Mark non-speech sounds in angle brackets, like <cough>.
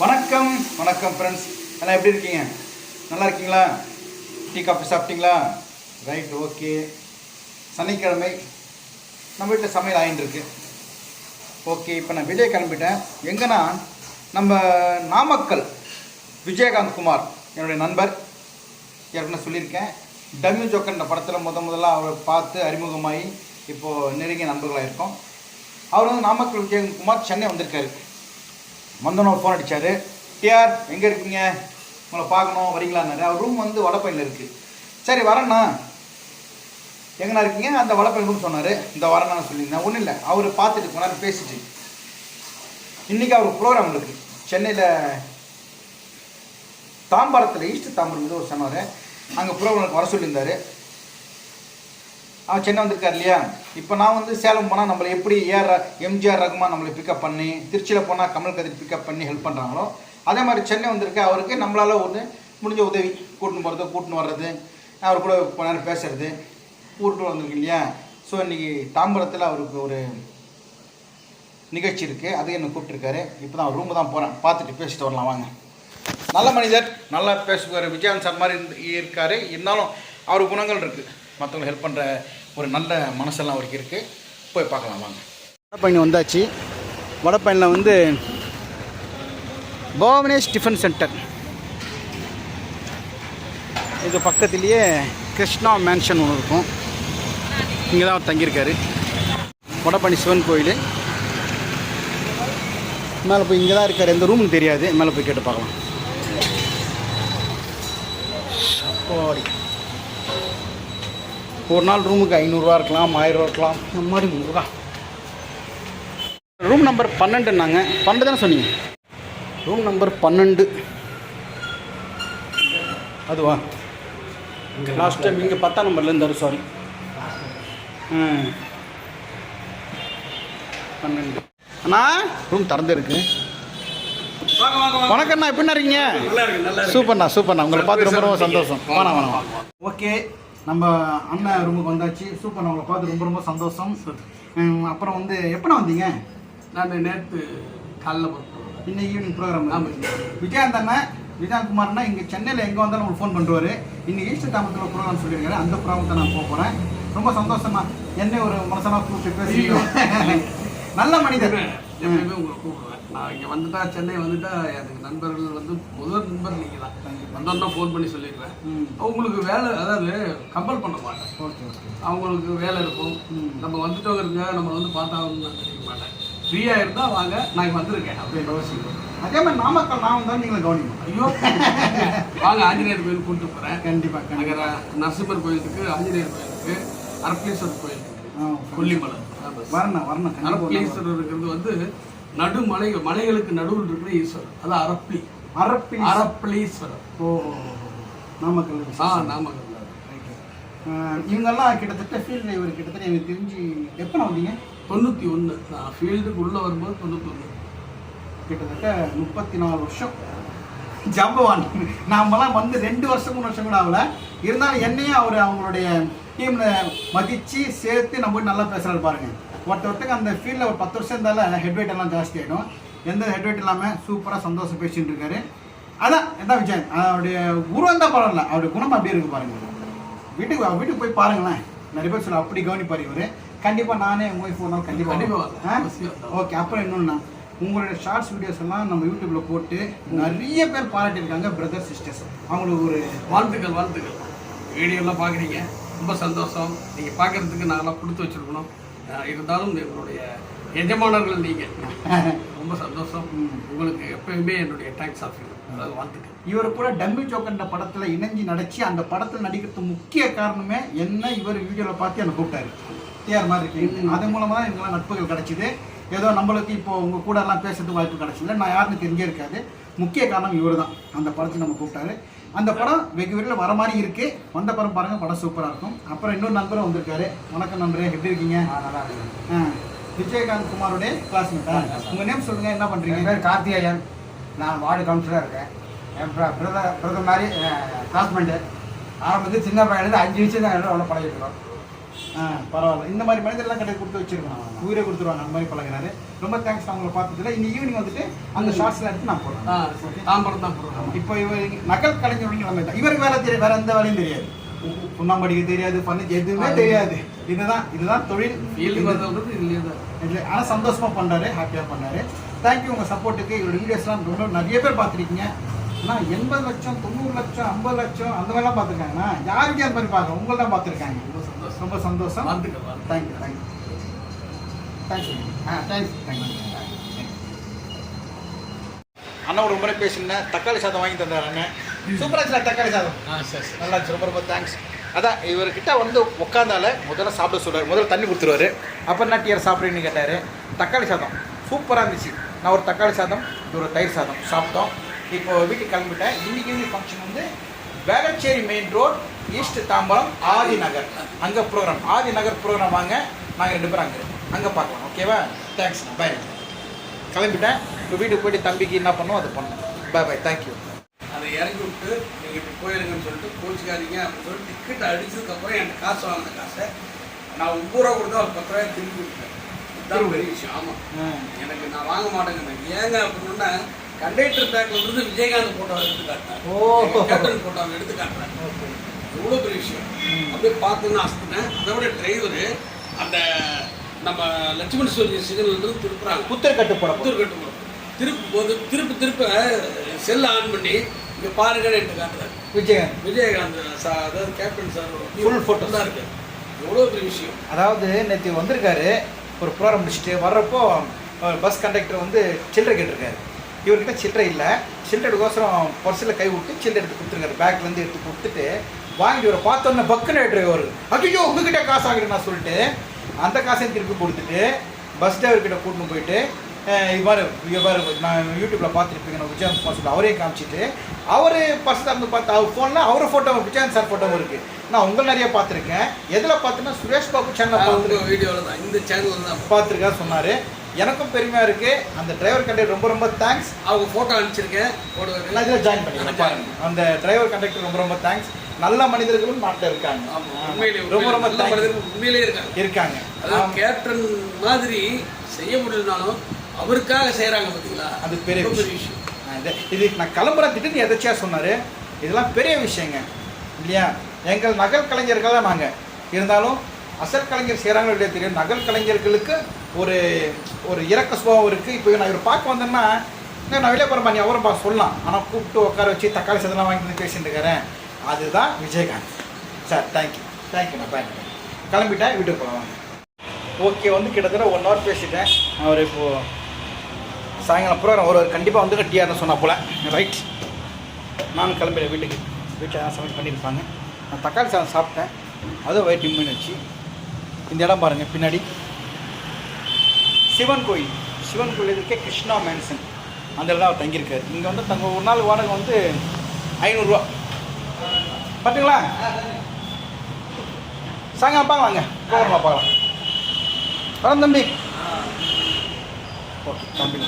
வணக்கம் வணக்கம் ஃப்ரெண்ட்ஸ் எல்லாம் எப்படி இருக்கீங்க? நல்லா இருக்கீங்களா? டீ காஃபி சாப்பிட்டீங்களா? ரைட் ஓகே சனிக்கிழமை நம்ம வீட்டில் சமையல் ஆகிட்டுருக்கு ஓகே இப்போ நான் விஜய் கிளம்பிட்டேன். எங்கன்னா நம்ம நாமக்கல் விஜயகாந்த் குமார் என்னுடைய நண்பர். ஏற்கனவே சொல்லியிருக்கேன். டம்மி ஜோக்கர் படத்தில் முத முதல்ல அவரை பார்த்து அறிமுகமாகி இப்போது நெருங்கிய நண்பர்களாக இருக்கோம். அவர் வந்து நாமக்கல் விஜயகாந்த் குமார் சென்னை வந்திருக்காரு. வந்தோன்னு ஃபோன் அடித்தார் டிஆர் எங்கே இருக்கீங்க? உங்களை பார்க்கணும். வரீங்களான்னாரு. அவர் ரூம் வந்து வடப்பையில் இருக்குது சரி வரேண்ணா எங்கண்ணா இருக்கீங்க? அந்த வடப்பையில் ரூம் சொன்னார். இந்த வரேண்ணா சொல்லியிருந்தேன். ஒன்றும் இல்லை. அவர் பார்த்துட்டு போனார் பேசிட்டு இன்றைக்கி அவர் ப்ரோக்ராம் இருக்குது சென்னையில் தாம்பரத்தில் ஈஸ்ட் தாம்பரம் ஏதோ ஒரு சொன்னார் அங்கே ப்ரோக்ராமுக்கு வர சொல்லியிருந்தார். அவன் சென்னை வந்திருக்கார் இல்லையா? இப்போ நான் வந்து சேலம் போனால் நம்மளை எப்படி ஏஆர் எம்ஜிஆர் ரகுமான் நம்மளை பிக்கப் பண்ணி திருச்சியில் போனால் கமல் கதிர் பிக்கப் பண்ணி ஹெல்ப் பண்ணுறாங்களோ அதே மாதிரி சென்னை வந்திருக்க அவருக்கு நம்மளால் ஒன்று முடிஞ்ச உதவி கூட்டின்னு போகிறது கூட்டின்னு வர்றது அவர் கூட கொஞ்ச நேரம் பேசுறது கூட்டு வந்திருக்கு இல்லையா? ஸோ இன்றைக்கி தாம்பரத்தில் அவருக்கு ஒரு நிகழ்ச்சி இருக்குது அது என்ன கூப்பிட்டுருக்காரு. இப்போ தான் ரூமு தான் போகிறேன் பார்த்துட்டு பேசிட்டு வரலாம். வாங்க. நல்ல மனிதர் நல்லா பேசுவார். விஜயகாந்த் சார் மாதிரி இருந்து- இருக்காரு. இருந்தாலும் அவர் குணங்கள் இருக்குது மற்றவங்களை ஹெல்ப் பண்ணுற ஒரு நல்ல மனசெல்லாம் அவருக்கு இருக்குது போய் பார்க்கலாம் வாங்க. வடப்பயணி வந்தாச்சு. வடப்பயணில் வந்து பவனேஷ் டிஃபன் சென்டர். இது பக்கத்துலேயே கிருஷ்ணா மேன்ஷன் ஒன்று இருக்கும். இங்கே தான் அவர் தங்கியிருக்காரு. வடபழனி சிவன் கோயில். மேலே போய் இங்கே தான் இருக்கார். எந்த ரூம்னு தெரியாது. மேலே போய் கேட்டு பார்க்கலாம். சப்பாடி. ஒரு நாள் ரூமுக்கு ஐநூறுரூவா இருக்கலாம் ஆயிரரூவா இருக்கலாம். இந்த மாதிரி முருகா ரூம் நம்பர் பன்னெண்டுன்னாங்க. பன்னெண்டு தானே சொன்னீங்க? ரூம் நம்பர் பன்னெண்டு. அதுவா? லாஸ்ட் டைம் இங்கே பத்தாம் நம்பர்ல இருந்தார் சாரி பன்னெண்டு. அண்ணா ரூம் திறந்துருக்கு வணக்கம்ண்ணா எப்படிண்ணா இருக்கீங்க? சூப்பர்ண்ணா சூப்பர்ண்ணா. உங்களை பார்த்து ரொம்ப ரொம்ப சந்தோஷம். வாணா வாணா ஓகே. நம்ம அண்ணன் ரூமுக்கு வந்தாச்சு. சூப்பர்ண்ணா உங்களை பார்த்து ரொம்ப ரொம்ப சந்தோஷம். அப்புறம் வந்து எப்பண்ணா வந்தீங்க? நான் நேற்று காலைல இன்னைக்கு ஈவினிங் ப்ரோக்ராம் ஆமாம். விஜயகாந்த் அண்ணன் விஜயகாந்த் குமார்னா இங்கே சென்னையில் எங்கே வந்தாலும் உங்களுக்கு ஃபோன் பண்ணுவார் இன்னைக்கு ஈஸ்டர் தாமத்தில் ப்ரோக்ராம் சொல்லியிருக்காரு. அந்த ப்ரோக்ராம் நான் போக போகிறேன் ரொம்ப சந்தோஷமா என்ன ஒரு மனசனா கூப்பிட்டு பேசி <laughs> நல்ல மனிதர். எப்பயுமே உங்களை கூப்பிடுவேன். நான் இங்கே வந்துட்டா சென்னை வந்துட்டா எனக்கு நண்பர்கள் வந்து முதல் நண்பர் நீங்கள் தான் வந்தோன்னா ஃபோன் பண்ணி சொல்லிடுவேன். அவங்களுக்கு வேலை அதாவது கம்பல் பண்ண மாட்டேன். ஓகே அவங்களுக்கு வேலை இருக்கும். நம்ம வந்துட்டோங்க இருங்க நம்ம வந்து பார்த்தாங்கன்னு நான் நினைக்க மாட்டேன். ஃப்ரீயாக இருந்தால் வாங்க நான் வந்திருக்கேன். அப்படியே யோசிக்கும் அதே மாதிரி நாமக்கல் நான் வந்தாலும் நீங்களும் கவனிக்கணும் ஐயோ. வாங்க ஆஞ்சநேயர் கோயில் கூப்பிட்டு போகிறேன் கண்டிப்பாக அங்கே நரசிம்மர் கோயிலுக்கு ஆஞ்சநேயர் கோயிலுக்கு அரப்பளீஸ்வரர் கோயிலுக்கு. கொல்லிமலை. வரணும் வரணும் கண்டிப்பாக அரப்பளீஸ்வரர் இருக்கிறது வந்து நடு மலை மலைகளுக்கு நடுவில் இருக்கிற ஈஸ்வரர். அதான் அரப்பளி அரப்பி அரப்பளீஸ்வரர் ஓ நாமக்கல் ஆ நாமக்கல் இவங்கெல்லாம் கிட்டத்தட்ட ஃபீல்டு இவர் கிட்டத்தட்ட எனக்கு தெரிஞ்சு எப்போ வந்தீங்க? தொண்ணூற்றி ஒன்று நான் ஃபீல்டுக்கு உள்ளே வரும்போது தொண்ணூற்றி ஒன்று கிட்டத்தட்ட முப்பத்தி நாலு வருஷம். ஜம்பவான். நாமெல்லாம் வந்து ரெண்டு வருஷம் மூணு வருஷம் கூட ஆகல. இருந்தாலும் என்னையும் அவர் அவங்களுடைய டீமில் மதித்து சேர்த்து நம்ம போய் நல்லா பேசுகிறாரு பாருங்க. ஒருத்த ஒருத்தங்க அந்த ஃபீல்டில் ஒரு பத்து வருஷம் இருந்தாலும் ஹெட் வெயிட் எல்லாம் ஜாஸ்தி ஆகிடும் எந்த ஹெட் வெயிட் இல்லாமல் சூப்பராக சந்தோஷம் பேசிட்டு இருக்காரு. அதான் எதான் விஜயன். அவருடைய உருவம் தான் பரவாயில்ல. அவருடைய குணம் அப்படியே இருக்கு பாருங்க. வீட்டுக்கு வீட்டுக்கு போய் பாருங்களேன். நிறைய பேர் சொல்ல அப்படி கவனிப்பார் இவர். கண்டிப்பாக நானே உங்கள் ஒய்ஃப் கண்டிப்பா கண்டிப்பாக வாங்க. ஓகே அப்புறம் இன்னொன்னா உங்களுடைய ஷார்ட்ஸ் வீடியோஸ் எல்லாம் நம்ம யூடியூப்ல போட்டு நிறைய பேர் பாராட்டியிருக்காங்க பிரதர் சிஸ்டர்ஸ் அவங்களுக்கு ஒரு வாழ்த்துக்கள் வாழ்த்துக்கள். வீடியோலாம் பார்க்குறீங்க. ரொம்ப சந்தோஷம். நீங்கள் பார்க்குறதுக்கு நாங்களாம் கொடுத்து வச்சுருக்கணும். இருந்தாலும் எங்களுடைய எஜமானர்கள் நீங்கள் ரொம்ப சந்தோஷம். <laughs> உங்களுக்கு எப்பயுமே என்னுடைய தேங்க்ஸ் ஆஃப் அதாவது வாழ்த்துக்கள். இவர் கூட டம்மி ஜோக்கர்ன்ற படத்துல இணைஞ்சு நடிச்சு அந்த படத்துல நடிக்கிறதுக்கு முக்கிய காரணமே என்ன இவர் வீடியோவில் பார்த்து என்னை கூப்பிட்டாரு. டிஆர் மாதிரி இருக்கு அது மூலமா தான் எங்கெல்லாம் நட்புகள் கிடைச்சிது. ஏதோ நம்மளுக்கு இப்போ உங்க கூட எல்லாம் பேசுறதுக்கு வாய்ப்பு கிடைச்சது நான் யாருன்னு தெரிஞ்சே இருக்காது முக்கிய காரணம் இவர் தான் அந்த படத்தை நம்ம கூப்பிட்டாரு. அந்த படம் வெகு விரைவில் வர மாதிரி இருக்கு. வந்த படம் பாருங்க படம் சூப்பரா இருக்கும். அப்புறம் இன்னொரு நண்பரும் வந்திருக்காரு. வணக்கம் நண்பரே எப்படி இருக்கீங்க? ஆ, விஜயகாந்த் குமாரோட கிளாஸ்மேட்டா உங்க நேம் சொல்லுங்க என்ன பண்றீங்க? என் பேர் கார்த்திகேயன் நான் வார்டு கவுன்சிலராக இருக்கேன். என் பிரதர் பிரதர் மாதிரி கிளாஸ்மேட்டு ஆரம்பத்தில் சின்ன பையனுக்கு அஞ்சு வயசு தான் எல்லாம் பழகிருக்கிறோம். ஆ பரவாயில்ல. இந்த மாதிரி மனிதர்லாம் கடை கொடுத்து வச்சிருக்கோம். உயிரை கொடுத்துருவாங்க. அந்த மாதிரி பழகிறாரு ரொம்ப தேங்க்ஸ் நான் உங்களை பார்த்ததுல. இன்னைக்கு ஈவினிங் வந்துட்டு அந்த ஷார்ட்ஸ்லாம் எடுத்து நான் போடுறேன். சரி. தாம்பரம் தான் போடுறோம் இப்போ இவர் நகல் கலைஞர் நிலைமை தான். இவருக்கு வேலை தெரியாது வேற எந்த வேலையும் தெரியாது. சுண்ணாம்படிக்க தெரியாது பண்ண எதுவுமே தெரியாது. இதுதான் இதுதான் தொழில். இல்லை ஆனால் சந்தோஷமா பண்ணாரு ஹாப்பியாக பண்ணாரு. தேங்க்யூ உங்கள் சப்போர்ட்டுக்கு இவரோட வீடியோஸ்லாம் ரொம்ப நிறைய பேர் பார்த்துருக்கீங்க. ஆனால் எண்பது லட்சம் தொண்ணூறு லட்சம் ஐம்பது லட்சம் அந்த மாதிரிலாம் பார்த்துருக்காங்கண்ணா. யாருக்கும் அந்த மாதிரி பார்க்க உங்களை தான் பார்த்துருக்காங்க. ரொம்ப சந்தோஷம். வாழ்த்துக்கள் thank you thank you thank you ah thanks thank you அண்ணா ஒரு முறை பேசினேன். தக்காளி சாதம் வாங்கி தந்தார் அண்ணன். சூப்பராக இருந்துச்சு தக்காளி சாதம். ஆ சரி சரி. நல்லா ரொம்ப ரொம்ப தேங்க்ஸ் அதான் இவர்கிட்ட வந்து உட்காந்தால முதல்ல சாப்பிட சொல்லுவார் முதல்ல தண்ணி கொடுத்துருவாரு. அப்புறம் என்ன டீயர் சாப்பிட்றீங்கன்னு கேட்டார். தக்காளி சாதம். சூப்பராக இருந்துச்சு. நான் ஒரு தக்காளி சாதம் ஒரு தயிர் சாதம் சாப்பிட்டோம். இப்போ வீட்டுக்கு கிளம்பிட்டேன். இன்னைக்கு ஈவினிங் ஃபங்க்ஷன் வந்து Velachery main road east Tambaram Adi Nagar. அங்கே ப்ரோக்ராம். ஆதி நகர் ப்ரோக்ராம் வாங்க. நாங்கள் ரெண்டு பேரும் அங்கே அங்கே பார்க்கலாம். ஓகேவா தேங்க்ஸ் பை கிளம்பிட்டேன். இப்போ வீட்டுக்கு போயிட்டு தம்பிக்கு என்ன பண்ணோம் அது பண்ணோம் பை பை தேங்க்யூ அதை இறக்கி விட்டு நீங்கள் இப்படி போயிருங்கன்னு சொல்லிட்டு கோச்சிக்காதீங்க அப்படின்னு சொல்லிட்டு டிக்கெட் அடிச்சதுக்கப்புறம் என்கிட்ட காசு வாங்கின காசை நான் ரூபா கொடுத்தா ஒரு பத்து ரூபாய் திருப்பி விட்டேன் இதுதான் பெரிய விஷயம். ஆமாம் எனக்கு நான் வாங்க மாட்டேங்க ஏங்க அப்படின்னா கண்டக்டர் பேக்ல இருந்து விஜயகாந்த் போட்டோ எடுத்து காட்டினேன் ஓ. கேப்டன் போட்டோ எடுத்து காட்டுறேன் எவ்வளோ பெரிய விஷயம். அப்படியே பார்த்துன்னு அசத்துனேன். அதை விட டிரைவரு அந்த நம்ம லட்சுமண சூரிய சிக்னல் இருந்து திருப்புறாங்க. புத்தர் கட்டு போட புத்தூர் கட்டு திருப்பு போது திருப்பு திருப்ப செல் ஆன் பண்ணி இங்கே பாருங்கன்னு எடுத்து காட்டுறாரு விஜயகாந்த். விஜயகாந்த் சார் அதாவது கேப்டன் சார் Full photos. தான் இருக்கு. எவ்வளோ பெரிய விஷயம். அதாவது நேற்று வந்திருக்காரு ஒரு ப்ரோக்ராம் முடிச்சுட்டு வர்றப்போ பஸ் கண்டக்டர் வந்து சில்லறை கேட்டிருக்காரு. இவர்கிட்ட சில்லறை இல்லை. சில்லறைக்கோசரம் பர்ஸில் கை விட்டு சில்லறை எடுத்து கொடுத்துருக்காரு. பேக்லேருந்து எடுத்து கொடுத்துட்டு வாங்கிட்டு இவரை பார்த்தோன்னே பக்குன்னு டிரைவர் ஐயோ உங்ககிட்ட காசு ஆகிடு நான் சொல்லிட்டு அந்த காசையும் திருப்பி கொடுத்துட்டு பஸ் டிரைவர் கிட்ட கூட்டின்னு போயிட்டு அஹ் இது மாதிரி இது மாதிரி நான் யூடியூப்பில் பார்த்துருப்பீங்க நான் விஜயகாந்த் குமார் சொல்லி அவரே காமிச்சிட்டு அவர் பர்ஸ் திறந்து பார்த்து அவர் ஃபோனில் அவர் ஃபோட்டோ விஜயகாந்த் சார் ஃபோட்டோ இருக்குது நான் உங்களை நிறைய பார்த்துருக்கேன். எதில் பார்த்தேன்னா சுரேஷ் பாபு உங்கள் வீடியோவில் தான் இந்த சேனலில் தான் பார்த்துருக்கா சொன்னார். எனக்கும் பெருமையாக இருக்குது அந்த டிரைவர் கண்டக்டர் ரொம்ப ரொம்ப தேங்க்ஸ் அவங்க ஃபோட்டோ அனுப்பிச்சிருக்கேன். நான் இதில் ஜாயின் பண்ணிக்கிறேன். பாருங்க அந்த டிரைவர் கண்டக்டர் ரொம்ப ரொம்ப தேங்க்ஸ் நல்ல மனிதர்களும் நாட்டில் இருக்காங்க. ரொம்ப ரொம்ப நல்ல. மனிதர்கள் உண்மையிலே இருக்காங்க. இருக்காங்க. அதாவது. கேப்டன் மாதிரி செய்ய முடியலனாலும் அவருக்காக செய்கிறாங்க பார்த்தீங்களா அது பெரிய விஷயம். இது நான் கிளம்புற திட்டு எதாச்சியாக சொன்னார். இதெல்லாம் பெரிய விஷயங்க. இல்லையா? எங்கள் நகல் கலைஞர்கள் தான் நாங்கள் இருந்தாலும் அசல் கலைஞர் செய்கிறாங்களோ இல்லையா தெரியும். நகல் கலைஞர்களுக்கு ஒரு ஒரு இறக்க சுபாவம் இருக்குது இப்போ நான் இவர் பார்க்க வந்தேன்னா "அண்ணா, நான் வெளியே போகிறேன் நீ அவரும் பா சொல்லலாம். ஆனால் கூப்பிட்டு உட்கார வச்சு தக்காளி சதெல்லாம் வாங்கி வந்து பேசிட்டு இருக்கிறேன் அதுதான் Vijayakanth. Sir thank you thank you நான் தேங்க்யூ கிளம்பிட்டேன் வீட்டுக்கு போகலாம் ஓகே வந்து கிட்டத்தட்ட ஒன் ஹவர் பேசிட்டேன். அவர் இப்போது சாயங்காலம் ப்ரோக்ராம் ஒரு கண்டிப்பாக வந்து டிஆர்னு சொன்னால் போல். ரைட் நான் கிளம்பிடுறேன் வீட்டுக்கு. வீட்டில் தான் சமையல் பண்ணியிருப்பாங்க. நான் தக்காளி சாதம் சாப்பிட்டேன். அதுவும் வயிற்று மீன் வச்சு. இந்த இடம் பாருங்கள் பின்னாடி. சிவன் கோயில். சிவன் கோயில் இருக்கே கிருஷ்ணா மேன்சன் அந்த இடம் அவர் தங்கியிருக்காரு. இங்கே வந்து தங்க ஒரு நாள் வாடகை வந்து ஐநூறுரூவா பார்த்துங்களா சாயங்காலம் பார்க்கலாங்க ப்ரோக்ராமில் பார்க்கலாம். வரேன் தம்பி. ஓகே தம்பி